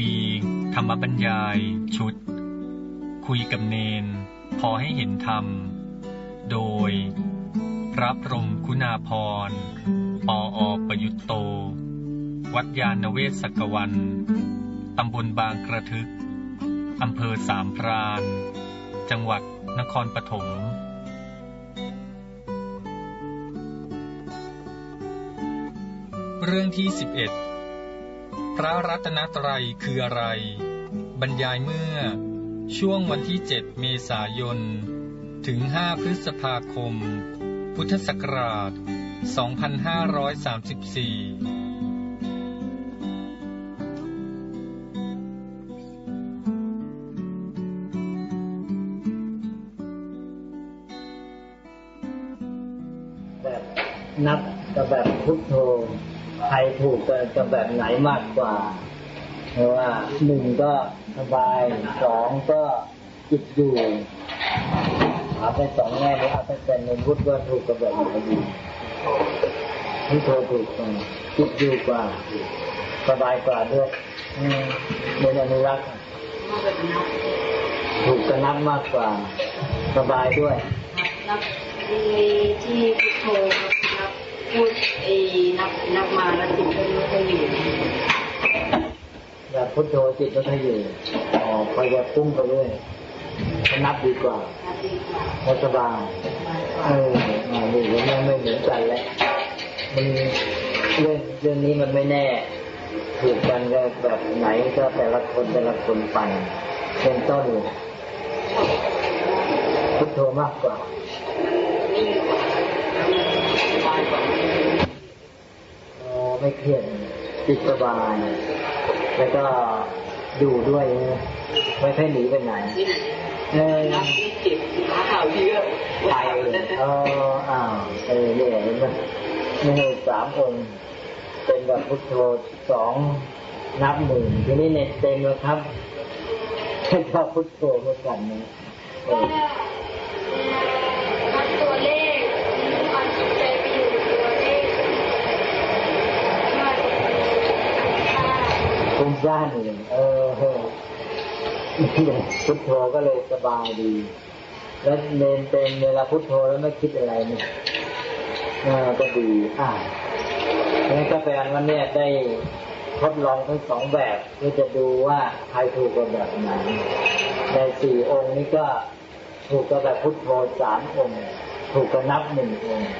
ดี ธรรมบรรยาย ชุด คุยกับเนน พอให้เห็นธรรม โดย พระพรมคุณาพร ปออประยุตโต วัดยาณเวศกวัน ตำบลบางกระทึก อำเภอสามพราน จังหวัดนครปฐมเรื่องที่11 พระรัตนตรัยคืออะไร บรรยายเมื่อ ช่วงวันที่ 7 เมษายน ถึง 5 พฤษภาคม พุทธศักราช 2534 ถูกกับแบบไหนมากกว่า เพราะว่าหนึ่งก็สบายสองก็จิตอยู่เอาไปสองแง่นี้เอาไปเป็นในพุทธว่าถูกกับแบบไหนดีพุทโธถูกกว่าจิตอยู่กว่า สบายกว่าด้วยเป็นอนุรักษ์ถูกกับนับมากกว่า สบายด้วยนับมีที่พุทโธ พูดไอ้นับนับมาแล้วจิตก็ไม่ค่อยอยู่แบบพุทโธจิตก็ถ้าอยู่อ๋อคอยจะปุ้มไปเรื่อยก็นับดีกว่านับดีกว่าแล้วสบายเอออ่านี่มันไม่เหมือนกันแล้วมันเรื่องเรื่องนี้มันไม่แน่ถูกกันก็แบบไหนก็แต่ละคนแต่ละคนไปเป็นต้นพุทโธมากกว่า ไม่เครียดจิตสบาย แล้วก็อยู่ด้วยนะไม่ค่อยหนีไปไหนที่ไหนเออนับที่เจ็บขาข่าวเยอะไปเลยเอออ้าวเออเนี่ยเห็นไหมนี่สามองค์เป็นแบบพุทโธสองนับหนึ่งทีนี้เน็ตเต็มแล้วครับเป็นชอบพุทโธเหมือนกันนะ คุ้มซ่านเลยเออเออพุทโธก็เลยสบายดี แล้วเนนเต็มเวลาพุทโธแล้วไม่คิดอะไรเนี่ยก็ดีอ่างั้นก็แปลว่าเนี่ยได้ทดลองทั้งสองแบบเพื่อจะดูว่าใครถูกกับแบบไหนในสี่องค์นี้ก็ถูกกับแบบพุทโธสามองค์ ถูกกับนับหนึ่งองค์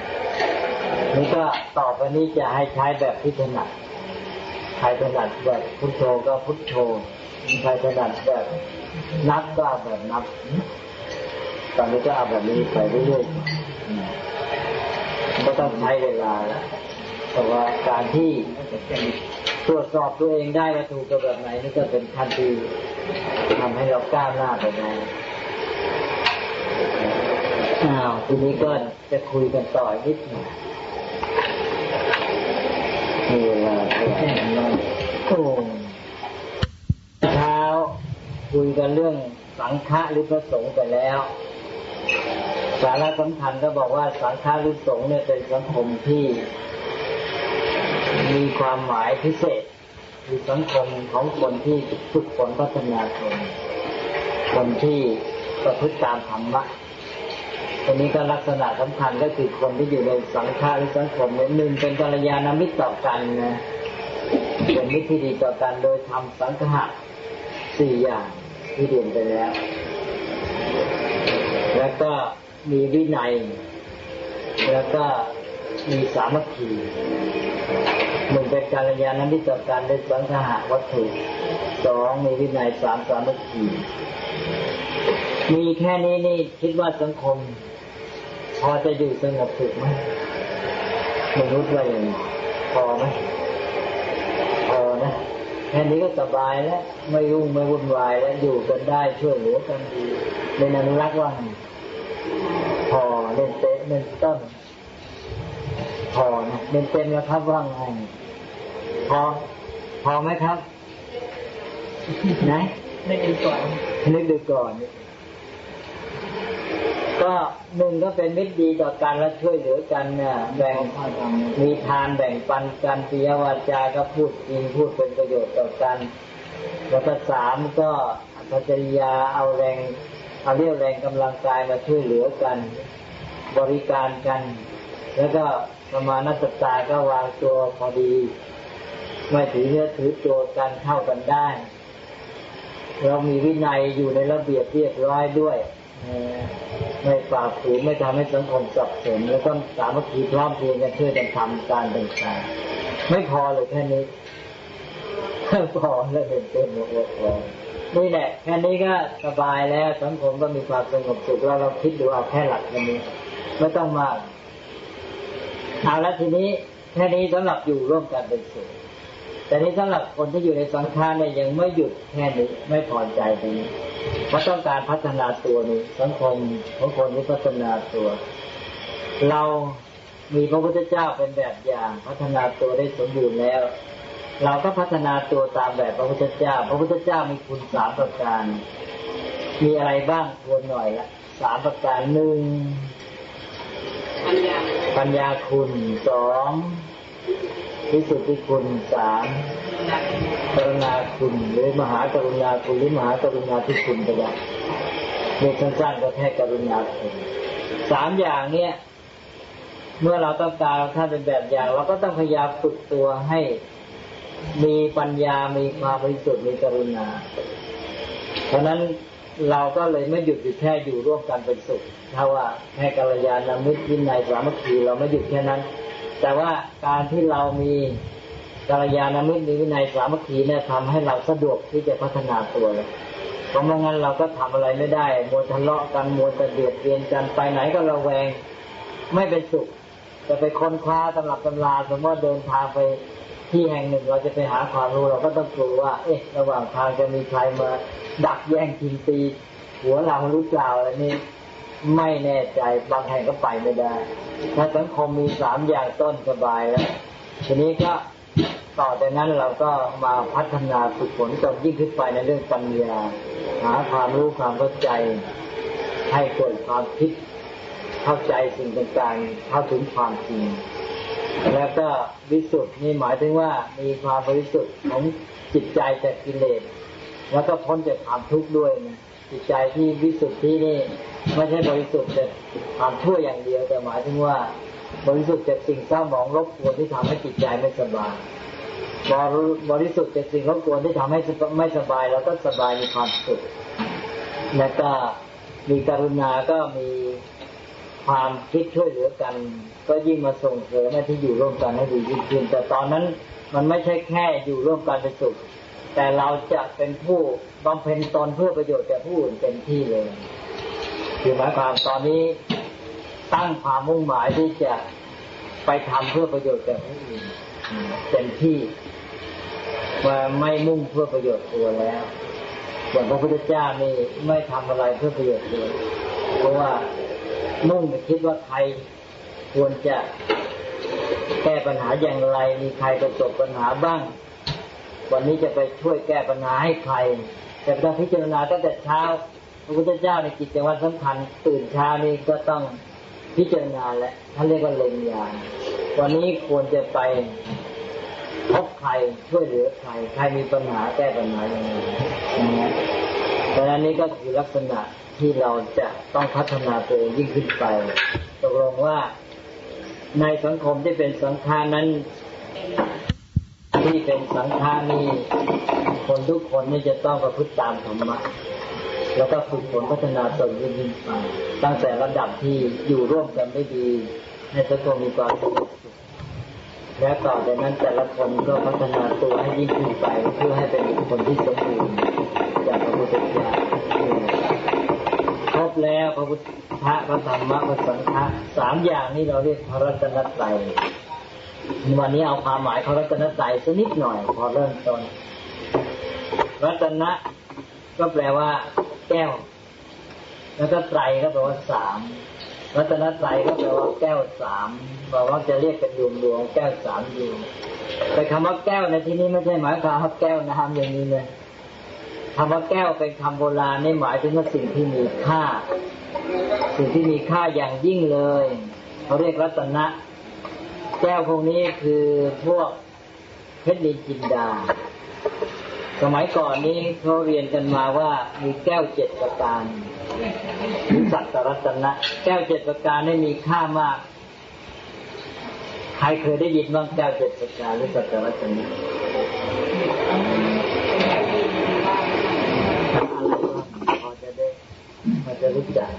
นี่ก็ต่อไปนี้จะให้ใช้แบบที่ถนัด ครถนัดแบบพุทโธก็พุทโธใครถนัดแบบนับก็เอาแบบนับ ตอนนี้ก็เอาแบบนี้ไปเรื่อยๆก็ต้องใช้เวลาแล้วแต่ว่าการที่ตรวจสอบตัวเองได้ว่าถูกกับแบบไหนนี่ก็เป็นขั้นที่ทำให้เราก้าวหน้าไปได้อ้าวทีนี้ก็จะคุยกันต่ออีกนิดหน่อยมีเวลา เรื่องสังฆะหรือพระสงฆ์ไปแล้ว สาระสำคัญก็บอกว่าสังฆารุสงฆ์เนี่ยเป็นสังคมที่มีความหมายพิเศษคือสังคมของคนที่ฝึกฝนพัฒนาตนคนที่ประพฤติตามธรรมะตัวนี้ก็ลักษณะสำคัญก็คือคนที่อยู่ในสังฆาหรือสังคมเนี่ยหนึ่งเป็นกัลยาณมิตรต่อกันนะเป็นมิตรที่ดีต่อกันโดยทำสังฆะสี่อย่าง ที่เรียนไปแล้ว แล้วก็มีวินัย แล้วก็มีสามัคคีหนึ่งเป็นการยาณมิตรต่อการได้สังหาวัตถุสองมีวินัยสามสามัคคีมีแค่นี้นี่คิดว่าสังคม พอจะอยู่สงบสุขไหมมนุษย์ว่าอย่างไรพอไหมพอนะ แค่นี้ก็สบายแล้ว ไม่ยุ่งไม่วุ่นวายแล้วอยู่กันได้ช่วยเหลือกันดีเป็นอนุรักษ์ว่าไงพอเล่นเตะเล่นต้นพอนะเล่นเต็มแล้วครับว่าไงพอพอไหมครับ ไหนนึกดูก่อนนึกดูก่อน ก็หนึ่งก็เป็นมิตรดีต่อกันและช่วยเหลือกันเนี่ยแบ่งมีทานแบ่งปันกันปิยวาจาก็พูดจริงพูดเป็นประโยชน์ต่อกัน แล้วก็สามก็อัตจริยาเอาแรงเอาเรียวแรงกำลังกายมาช่วยเหลือกัน บริการกัน แล้วก็ประมาณนัตตาก็วางตัวพอดี ไม่ถือเนื้อถือตัวกันเข้ากันได้ เรามีวินัยอยู่ในระเบียบเรียบร้อยด้วย ไม่ฝ่าฝืนไม่ทำให้สังคมสับสนแล้วก็สามัคคีพร้อมเพรียงกันช่วยกันทำการต่างๆไม่พอเลยแค่นี้พอแล้วเป็นเต็มหมดเลยพอนี่แหละแค่นี้ก็สบายแล้วสังคมก็มีความสงบสุขแล้วเราคิดดูเอาแค่หลักแค่นี้ไม่ต้องมากเอาแล้วทีนี้แค่นี้สำหรับอยู่ร่วมกันเป็นสุข แต่นี้สำหรับคนที่อยู่ในสังขารเนี่ยยังไม่หยุดแค่นี้ไม่พอใจตรงนี้เพราะต้องการพัฒนาตัวนี้สังคมของคนที่พัฒนาตัว เรามีพระพุทธเจ้าเป็นแบบอย่างพัฒนาตัวได้สมบูรณ์แล้ว เราก็พัฒนาตัวตามแบบพระพุทธเจ้า พระพุทธเจ้ามีคุณสามประการ มีอะไรบ้างทวนหน่อยละสามประการหนึ่งปัญญาปัญญาคุณสอง วิสุทธิคุณสามกรุณาคุณหรือมหากรุณาคุณหรือมหากรุณาธิคุณก็ได้เรียกสั้นๆก็แค่กรุณาคุณสามอย่างเนี้ยเมื่อเราต้องการถ้าเป็นแบบอย่าง เราก็ต้องพยายามฝึกตัวให้มีปัญญา มีความบริสุทธิ์มีกรุณา เพราะฉะนั้นเราก็เลยไม่หยุดอยู่แค่อยู่ร่วมกันเป็นสุข ถ้าว่าแค่กัลยาณมิตรวินัยสามัคคีเราไม่หยุดแค่นั้น แต่ว่าการที่เรามีกัลยาณมิตรมีวินัยสามัคคีเนี่ยทำให้เราสะดวกที่จะพัฒนาตัวเลยเพราะไม่งั้นเราก็ทำอะไรไม่ได้มัวทะเลาะกันมัวแต่เบียดเบียนกันไปไหนก็ระแวง ไม่เป็นสุขจะไปค้นคว้าตำรับตำราสมมติเดินทางไปที่แห่งหนึ่งเราจะไปหาความรู้เราก็ต้องกลัวว่า เอ๊ะ ระหว่างทางจะมีใครมาดักแย่งกินตีหัวเราหรือเปล่าอะไรนี่ ไม่แน่ใจบางแห่งก็ไปไม่ได้ ถ้าสังคมมีสามอย่างต้นสบายแล้ว ทีนี้ก็ต่อจากนั้นเราก็มาพัฒนาฝึกฝนจนยิ่งขึ้นไปในเรื่องปัญญา หาความรู้ความเข้าใจ ให้เกิดความคิดเข้าใจสิ่งต่างๆเข้าถึงความจริง แล้วก็วิสุทธิ์นี่หมายถึงว่ามีความบริสุทธิ์ของจิตใจจากกิเลสแล้วก็พ้นจากความทุกข์ด้วยนะ จิตใจที่วิสุทธิ์ที่นี่ไม่ใช่บริสุทธิ์จากความชั่วอย่างเดียว แต่หมายถึงว่า บริสุทธิ์จากสิ่งเศร้าหมองรบกวนที่ทำให้จิตใจไม่สบายบริบริสุทธิ์จากสิ่งรบกวนที่ทำให้ไม่สบายแล้วก็สบายมีความสุขแล้วก็มีกรุณาก็มีความคิดช่วยเหลือกัน ก็ยิ่งมาส่งเสริมให้ที่อยู่ร่วมกันให้ดียิ่งขึ้นแต่ตอนนั้นมันไม่ใช่แค่อยู่ร่วมกันเป็นสุข แต่เราจะเป็นผู้บำเพ็ญตนเพื่อประโยชน์แก่ผู้อื่นเต็มที่เลย คือหมายความตอนนี้ตั้งความมุ่งหมายที่จะไปทำเพื่อประโยชน์แก่ผู้อื่นเต็มที่ว่าไม่มุ่งเพื่อประโยชน์ตัวแล้วอย่างพระพุทธเจ้านี่ไม่ทำอะไรเพื่อประโยชน์ตัวเพราะว่ามุ่งคิดว่าใครควรจะแก้ปัญหาอย่างไร มีใครประสบปัญหาบ้าง วันนี้จะไปช่วยแก้ปัญหาให้ใครแต่ต้องพิจารณาตั้งแต่เช้าพระพุทธเจ้าในกิจวัตรสำคัญตื่นเช้านี้ก็ต้องพิจารณาและท่านเรียกว่าเล็งยาวันนี้ควรจะไปพบใครช่วยเหลือใครใครมีปัญหาแก้ปัญหาอย่างไรนะดังนั้นนี่ก็คือลักษณะที่เราจะต้องพัฒนาตัวเองยิ่งขึ้นไปตกลงว่าในสังคมที่เป็นสังฆานั้น ที่เป็นสังฆานี่คนทุกคนนี่จะต้องประพฤติตามธรรมะแล้วก็ฝึกฝนพัฒนาตนยิ่งไปตั้งแต่ระดับที่อยู่ร่วมกันได้ดี ให้สังคมมีความสงบสุขและต่อจากนั้นแต่ละคนก็พัฒนาตัวให้ยิ่งขึ้นไป เพื่อให้เป็นคนที่สมบูรณ์จากพระพุทธเจ้าครบแล้วพระพุทธพระธรรมพระสังฆะสามอย่างนี้เราเรียกพระรัตนตรัย วันนี้เอาความหมายของรัตนตรัยสักนิดหน่อย พอเริ่มต้น รัตนะ ก็แปลว่า แก้ว แล้วก็ไตรก็แปลว่าสามรัตนตรก็แปลว่าแก้วสามบอกว่าจะเรียกเป็นดวงดวงแก้วสามดวงแต่คำว่าแก้วในที่นี้ไม่ใช่หมายความว่าแก้วน้ำอย่างนี้เลยคำว่าแก้วเป็นคำโบราณนี่หมายถึงว่าสิ่งที่มีค่า สิ่งที่มีค่าอย่างยิ่งเลยเขาเรียกรัตนะ แก้วพวกนี้คือพวกเพชรนินจินดา สมัยก่อนนี้เขาเรียนกันมาว่ามีแก้วเจ็ดประการสัตตรัตนะ แก้วเจ็ดประการนี่มีค่ามาก ใครเคยได้ยินบ้างแก้วเจ็ดประการหรือสัตตรัตนะอะไรบ้างพอจะได้พอจะรู้จัก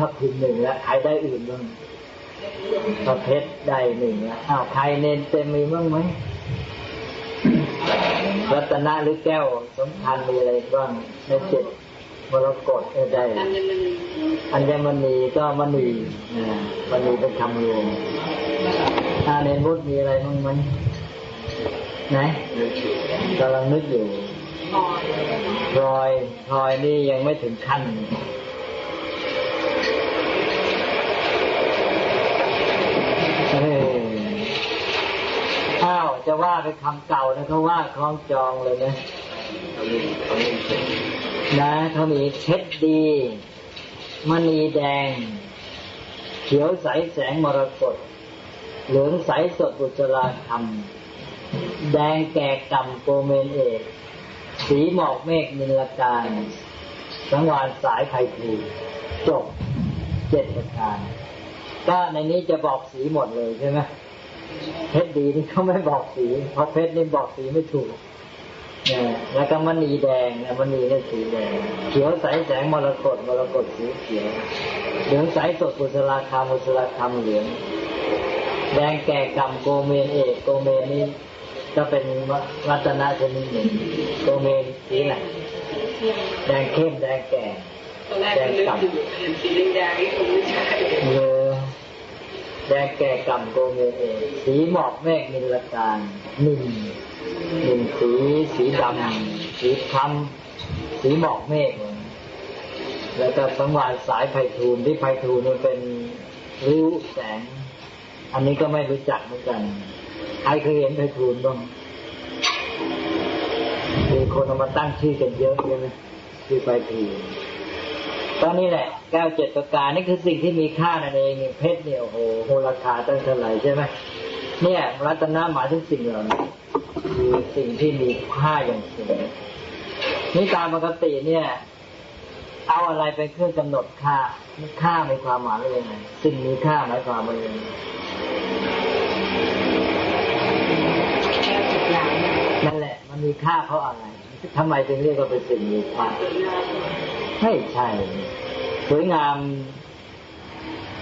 ทับทิมหนึ่งแล้วใครได้อื่นบ้างพระเพชรได้หนึ่งแล้วอ้าวใครเน้นเต็มมีบ้างไหมรัตนะหรือแก้วสำคัญมีอะไรบ้างในเจ็ดมรกตเออได้อันนี้มันอัญมณีก็มณีนะมณีเป็นคำรวมอาเนมุตมีอะไรบ้างไหมไหนกำลังนึกอยู่พอยพลอยนี่ยังไม่ถึงขั้นเอ้ยอ้าว จะว่าเป็นคำเก่านะเขาว่าคล้องจองเลยนะนะเขามีเพชรดีมณีแดง เขียวใสแสงมรกตเหลืองใสสดบุษราคำแดงแก่กำโกเมนเอกสีหมอกเมฆนิลการสังวานสายไพทูจบเจ็ดประการก็ในนี้จะบอกสีหมดเลยใช่ไหม เพชรดีนี่เขาไม่บอกสีเพราะเพชรนี่บอกสีไม่ถูกเนี่ยแล้วก็มณีแดงเนี่ยมณีเนี่ยสีแดง เขียวใสแสงมรกตมรกตสีเขียว เหลืองใสสดกุศลาคามกุศลาคามเหลือง แดงแก่กำโกเมนเอกโกเมนนี่ก็เป็นรัตนะชนิดหนึ่งโกเมนสีไหนแดงเข้มแดงแก่ตอนแรกก็นึกอยู่เห็นสีแดงๆนี่คงไม่ใช่เออ แดงแก่กำโกเมนเอกสีหมอกเมฆนิลการหนึ่งหนึ่งสีสีดำสีคล้ำสีหมอกเมฆแล้วก็สังวานสายไพฑูรย์ที่ไพฑูรย์มันเป็นริ้วแสง อันนี้ก็ไม่รู้จักเหมือนกันใครเคยเห็นไพฑูรย์บ้างมีคนเอามาตั้งชื่อกันเยอะใช่ไหมชื่อไพฑูรย์ ตอนนี้แหละแก้วเจ็ดประการนี่คือสิ่งที่มีค่านั่นเองเพชรเนี่ยโอ้โหโหราคาตั้งเท่าไหร่ใช่ไหมเนี่ยรัตนะหมายถึงสิ่งเหล่านี้คือสิ่งที่มีค่าอย่างสูงนี่ตามปกติเนี่ย เอาอะไรเป็นเครื่องกำหนดค่าค่ามีความหมายว่ายังไงสิ่งมีค่าหมายความว่ายังไงแค่สิบอย่างเลยนั่นแหละ มันมีค่าเพราะอะไรทำไมจึงเรียกว่าเป็นสิ่งมีค่า สวยงามไม่ใช่สวยงาม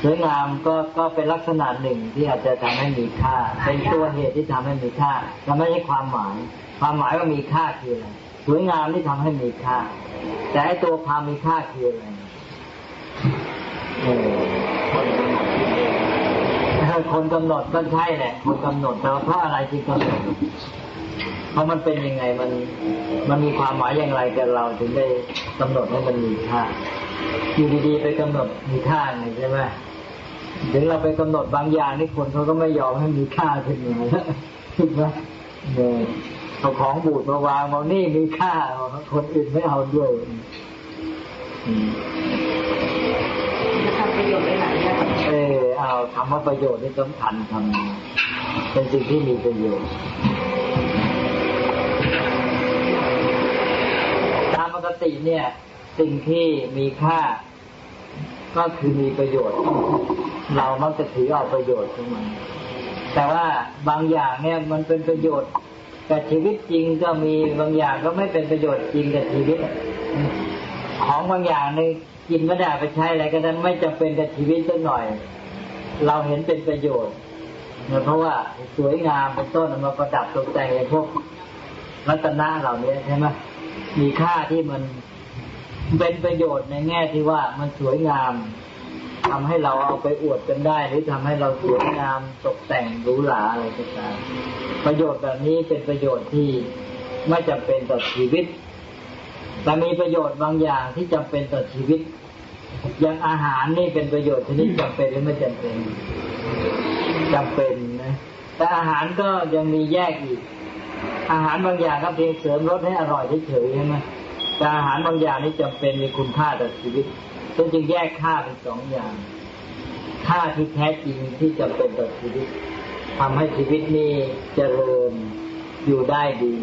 สวยงามก็ก็เป็นลักษณะหนึ่งที่อาจจะทำให้มีค่า เป็นตัวเหตุที่ทำให้มีค่าแต่ไม่ใช่ความหมาย ความหมายว่ามีค่าคืออะไรสวยงามที่ทำให้มีค่า แต่ไอ้ตัวความมีค่าคืออะไรคนกำหนดก็ใช่แหละคนกำหนดแต่ว่าเพราะอะไรจึงกำหนด เพราะมันเป็นยังไงมันมันมีความหมายอย่างไรกับเราถึงได้กำหนดให้มันมีค่าอยู่ดีๆไปกำหนดมีค่าไงใช่ไหมถึงเราไปกำหนดบางอย่างนี่คนเขาก็ไม่ยอมให้มีค่าขึ้นมาถูกไหมเนี่ยเอาของบูดมาวางเอานี่มีค่าคนอื่นไม่เอาด้วยอืมจะทำประโยชน์ได้หลายอย่างเออเอาคำว่าประโยชน์นี่สำคัญทำเป็นสิ่งที่มีประโยชน์ ติเนี่ย สิ่งที่มีค่า ก็คือมีประโยชน์ เรามักจะถือเอาประโยชน์ของมันแต่ว่าบางอย่างเนี่ยมันเป็นประโยชน์กับชีวิตจริงก็มีบางอย่างก็ไม่เป็นประโยชน์จริงกับชีวิต ของบางอย่างเนี่ยกินไม่ได้ไปใช้อะไรก็นั้นไม่จำเป็นกับชีวิตสักหน่อย เราเห็นเป็นประโยชน์เนี่ยเพราะว่าสวยงามเป็นต้นเอามาประดับตกแต่งในพวกรัตนะเหล่านี้ใช่ไหม มีค่าที่มันเป็นประโยชน์ในแง่ที่ว่ามันสวยงามทำให้เราเอาไปอวดกันได้ หรือทำให้เราสวยงามตกแต่งหรูหราอะไรก็ตามประโยชน์แบบนี้เป็นประโยชน์ที่ไม่จำเป็นต่อชีวิตแต่มีประโยชน์บางอย่างที่จำเป็นต่อชีวิต อย่างอาหารนี่เป็นประโยชน์ชนิดจำเป็นหรือไม่จำเป็นจำเป็นนะแต่อาหารก็ยังมีแยกอีก อาหารบางอย่างก็เพียงเสริมรสให้อร่อยเฉยๆใช่ไหมแต่อาหารบางอย่างนี่จำเป็นมีคุณค่าต่อชีวิตซึ่งจึงแยกค่าเป็นสองอย่าง ค่าที่แท้จริงที่จำเป็นต่อชีวิตทำให้ชีวิตนี้เจริญอยู่ได้ดี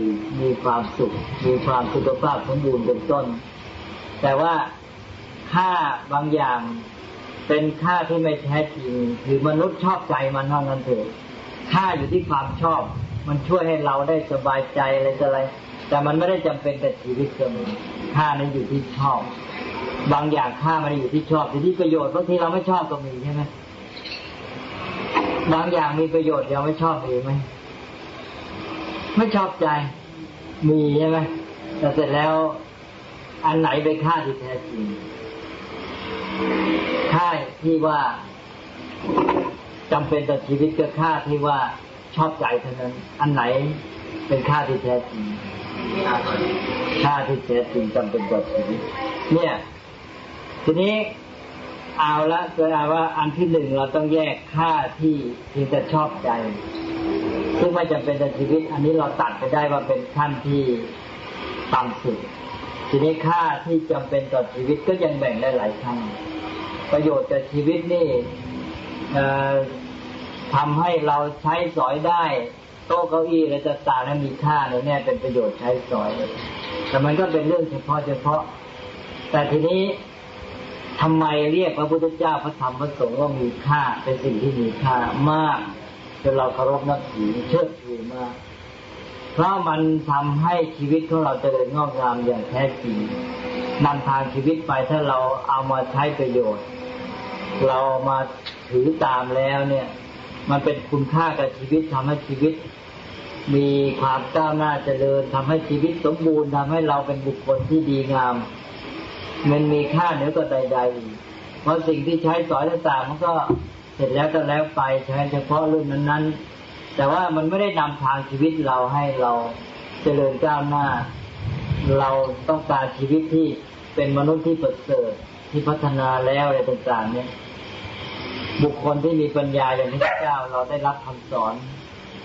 มีความสุข มีความสุขภาพสมบูรณ์เป็นต้น แต่ว่าค่าบางอย่างเป็นค่าที่ไม่แท้จริงคือมนุษย์ชอบใจมันเท่านั้นเถอะค่าอยู่ที่ความชอบ มันช่วยให้เราได้สบายใจอะไรต่ออะไร แต่มันไม่ได้จำเป็นแต่ชีวิตเสมอค่านั้นอยู่ที่ชอบ บางอย่างค่ามันอยู่ที่ชอบอยู่ที่ประโยชน์บางทีเราไม่ชอบก็มีใช่ไหมบางอย่างมีประโยชน์เราไม่ชอบมีไหมไม่ชอบใจมีใช่ไหมแต่เสร็จแล้วอันไหนเป็นค่าที่แท้จริงค่าที่ว่าจำเป็นต่อชีวิตกับค่าที่ว่า ชอบใจเท่านั้น อันไหนเป็นค่าที่แท้จริงค่าที่แท้จริงจำเป็นต่อชีวิตเนี่ย ทีนี้เอาละแสดงว่าอันที่หนึ่งเราต้องแยกค่าที่เพียงแต่ชอบใจ ซึ่งไม่จำเป็นต่อชีวิต อันนี้เราตัดไปได้ว่าเป็นขั้นที่ต่ำสุดทีนี้ค่าที่จำเป็นต่อชีวิตก็ยังแบ่งได้หลายขั้นประโยชน์กับชีวิตนี่ ทำให้เราใช้สอยได้ โต๊ะเก้าอี้อะไรต่างๆนั้นมีค่าในแน่เป็นประโยชน์ใช้สอย แต่มันก็เป็นเรื่องเฉพาะเฉพาะ แต่ทีนี้ทำไมเรียกพระพุทธเจ้าพระธรรมพระสงฆ์ว่ามีค่าเป็นสิ่งที่มีค่ามากจนเราเคารพนับถือเชิดชูมากเพราะมันทำให้ชีวิตของเราเจริญงอกงามอย่างแท้จริงนำทางชีวิตไปถ้าเราเอามาใช้ประโยชน์ เรามาถือตามแล้วเนี่ย มันเป็นคุณค่ากับชีวิตทำให้ชีวิต มีความก้าวหน้าเจริญทำให้ชีวิตสมบูรณ์ทำให้เราเป็นบุคคลที่ดีงาม มันมีค่าเหนือกว่าใด ๆ เพราะสิ่งที่ใช้สอยต่างๆมันก็เสร็จแล้วก็แล้วไปใช้เฉพาะรื่องนั้นๆ แต่ว่ามันไม่ได้นำทางชีวิตเราให้เราเจริญก้าวหน้า เราต้องการชีวิตที่เป็นมนุษย์ที่ประเสริฐที่พัฒนาแล้วอะไรต่างๆเนี่ย บุคคลที่มีปัญญาอย่างพระเจ้าเราได้รับคำสอน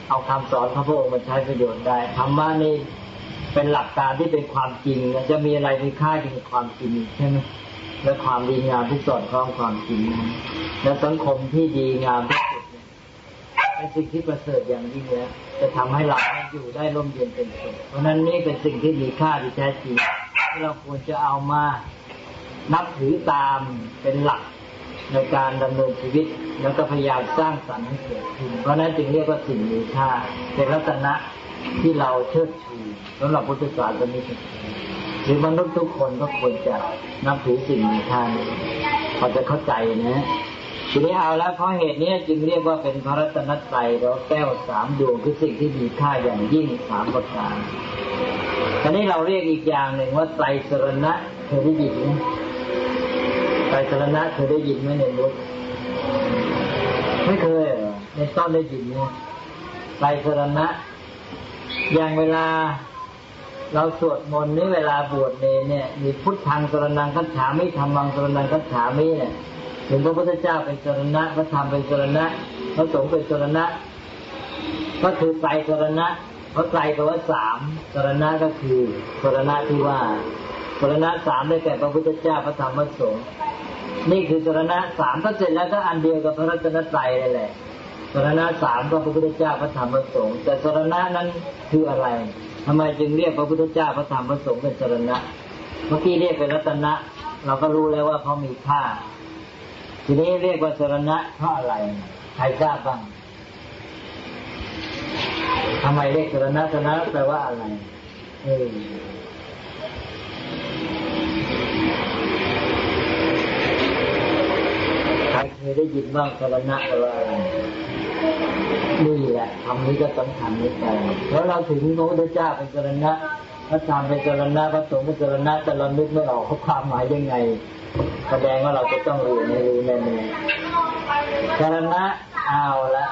เอาคำสอนของพระองค์มาใช้ประโยชน์ได้ธรรมะนี่เป็นหลักการที่เป็นความจริงจะมีอะไรมีค่ายิ่งความจริงใช่ไหมและความดีงามที่สอดคล้องความจริงและสังคมที่ดีงามที่สุดเนี่ยเป็นสิ่งที่ประเสริฐอย่างยิ่งแล้วจะทำให้เราอยู่ได้ร่มเย็นเป็นสุขเพราะฉะนั้นนี่เป็นสิ่งที่มีค่าที่แท้จริงที่เราควรจะเอามานับถือตามเป็นหลัก ในการดำเนินชีวิต แล้วก็พยายามสร้างสรรค์ให้เกิดขึ้นเพราะนั้นจึงเรียกว่าสิ่งมีค่าเป็นรัตนะที่เราเชิดชูสำหรับพุทธศาสนิกชนหรือมนุษย์ทุกคนก็ควรจะนับถือสิ่งมีค่านี้พอจะเข้าใจนะทีนี้เอาแล้วเพราะเหตุนี้จึงเรียกว่าเป็นพระรัตนตรัยเราแก้วสามดวงคือสิ่งที่มีค่าอย่างยิ่งสามประการทีนี้เราเรียกอีกอย่างหนึ่งว่าไตรสรณะเคยได้ยินไหม ไตรสรณะเคยได้ยินไหมในรุดไม่เคยในต้นได้ยินเนี่ยไตรสรณะ อย่างเวลาเราสวดมนต์นี่เวลาบวชเนเนี่ย มีพุทธังสรนังคัจฉามิธรรมังสรนังคัจฉามิเนี่ยถึงพระพุทธเจ้าเป็นสรณะพระธรรมเป็นสรณะพระสงฆ์เป็นสรณะ ก็คือไตรสรณะเพราะไตรแปลว่าสามสรณะก็คือสรณะที่ว่าสรณะสามได้แก่พระพุทธเจ้าพระธรรมพระสงฆ์ นี่คือสรณะสามก็เสร็จแล้วก็อันเดียวกับพระรัตนตรัยเลยแหละสรณะสามก็พระพุทธเจ้าพระธรรมพระสงฆ์แต่สรณะนั้นคืออะไรทำไมจึงเรียกพระพุทธเจ้าพระธรรมพระสงฆ์เป็นสรณะ เมื่อกี้เรียกเป็นรัตนะ เราก็รู้แล้วว่าเขามีค่า ทีนี้เรียกว่าสรณะเพราะอะไรใครทราบบ้างทำไมเรียกสรณะสรณะแปลว่าอะไรเออ รเคยได้ยินบ้างสรณะว่าอะไรนี่แหละคำนี้ก็สำคัญนิดหน่อยเพราะเราถึงพระพุทธเจ้าเป็นสรณะพระธรรมเป็นสรณะพระสงฆ์เป็นสรณะแต่เรานึกไม่ออกเขาความหมายยังไง แสดงว่าเราจะต้องรู้ในรู้แน่ๆสรณะเอาละ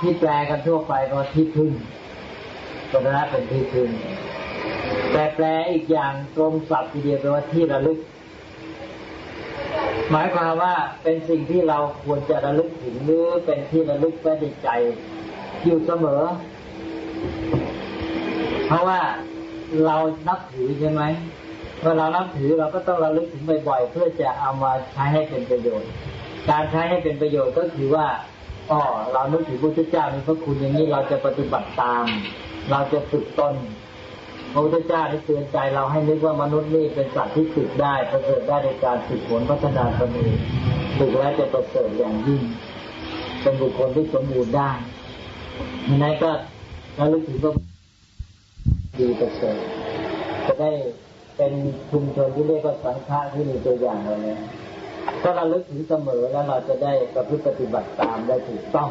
ที่แปลกันทั่วไปก็ที่พึ่งสรณะเป็นที่พึ่งแต่แปลอีกอย่างตรงศัพท์ทีเดียวแปลว่าที่ระลึก หมายความว่าเป็นสิ่งที่เราควรจะระลึกถึงหรือเป็นที่ระลึกไว้ในใจ อยู่เสมอ เพราะว่าเรานับถือใช่ไหมเมื่อเรานับถือเราก็ต้องระลึกถึงบ่อยๆเพื่อจะเอามาใช้ให้เป็นประโยชน์ การใช้ให้เป็นประโยชน์ก็คือว่าอ๋อเรานึกถึงพระพุทธเจ้ามีพระคุณอย่างนี้เราจะปฏิบัติตาม เราจะฝึกตน พระพุทธเจ้าได้เตือนใจเราให้นึกว่ามนุษย์นี่เป็นสัตว์ที่ฝึกได้ประเสริฐได้ในการฝึกฝนพัฒนาตนเองฝึกแล้วจะประเสริฐอย่างยิ่ง เป็นบุคคลที่สมบูรณ์ได้ดังนั้นก็ระลึกถึงว่าดีประเสริฐจะได้เป็นชุมชนที่เรียกว่าสังฆะที่มีตัวอย่างอะไรเนี่ยถ้าเราลึกถึงเสมอแล้วเราจะได้ประพฤติปฏิบัติตามได้ถูกต้อง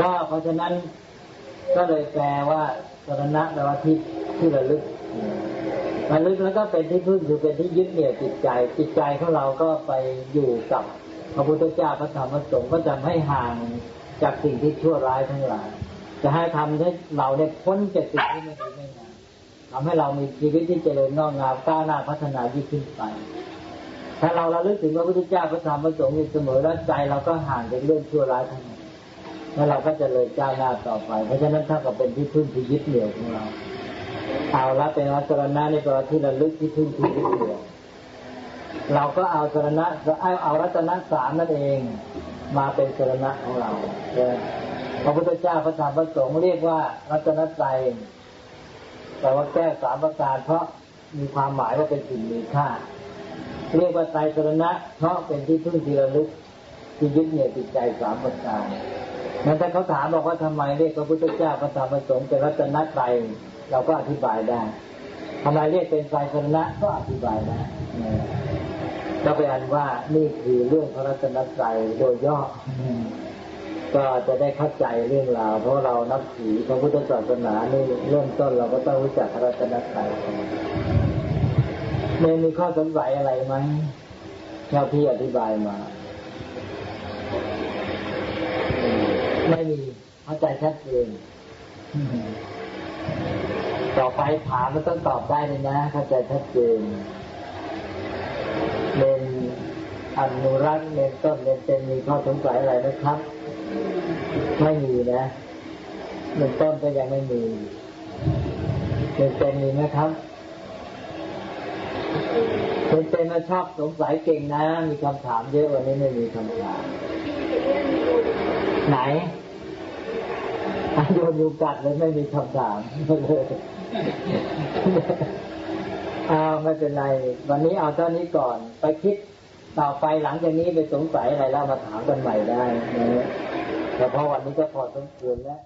ก็เพราะฉะนั้นก็เลยแปลว่า สรณะแปลว่าที่ที่ระลึกระลึกแล้วก็เป็นที่พึ่งคือเป็นที่ยึดเหนี่ยวจิตใจ จิตใจของเราก็ไปอยู่กับพระพุทธเจ้าพระธรรมพระสงฆ์ก็จะให้ห่างจากสิ่งที่ชั่วร้ายทั้งหลาย จะให้ทำให้เราเนี่ยพ้นจากสิ่งที่ไม่ดีไม่งามทำให้เรามีชีวิตที่เจริญงอกงามก้าวหน้าพัฒนายิ่งขึ้นไป ถ้าเราระลึกถึงพระพุทธเจ้าพระธรรมพระสงฆ์อยู่เสมอแล้วใจเราก็ห่างจากเรื่องชั่วร้ายทั้งหมด แล้วเราก็จะเลยก้าวหน้าต่อไป เพราะฉะนั้นถ้ากับเป็นที่พึ่งที่ยึดเหนี่ยวของเรา เอาละเป็นวัสรณะในตัวที่ระลึกที่พึ่งที่ยึดเหนี่ยวเราก็เอาสรณะเอาเอารัตนะสามนั่นเองมาเป็นสรณะของเราพระพุทธเจ้าพระธรรมพระสงฆ์เรียกว่า รัตนตรัยแต่ว่าแก้สามประการเพราะมีความหมายว่าเป็นสิ่งมีค่า เรียกว่าไตรสรณะเพราะเป็นที่พึ่งที่ระลึกที่ยึดเหนี่ยวจิตใจสามประการ นั้นถ้าเขาถามบอกว่าทำไมเรียกพระพุทธเจ้าพระธรรมพระสงฆ์เป็นรัตนตรัยเราก็อธิบายได้ทำไมเรียกเป็นไตรสรณะก็อธิบายได้ก็เป็นอันว่านี่คือเรื่องพระรัตนตรัยโดยย่อก็จะได้เข้าใจเรื่องราวเพราะเรานับถือพระพุทธศาสนานี่เริ่มต้นเราก็ต้องรู้จักพระรัตนตรัยก่อนเมย์มีข้อสงสัยอะไรไหมเท่าที่อธิบายมา ไม่มีเข้าใจชัดเจนต่อไปถามมันต้องตอบได้เลยนะ เข้าใจชัดเจนเนนอนุรักษ์เนนต้นเนนเต็มมีข้อสงสัยอะไรไหมครับ ไม่มีนะเนนต้นก็ยังไม่มีเนนเต็มมีไหมครับเนนเต็มมาชอบสงสัยเก่งนะ มีคำถามเยอะวันนี้ไม่มีคำถาม ไหนอะโยนยูกัดเลยไม่มีคำถามเลยเอาไม่เป็นไร วันนี้เอาเท่านี้ก่อน ไปคิดต่อไปหลังจากนี้ไปสงสัยอะไรแล้วมาถามกันใหม่ได้นะเฉพาะวันนี้ก็พอสมควรแล้ว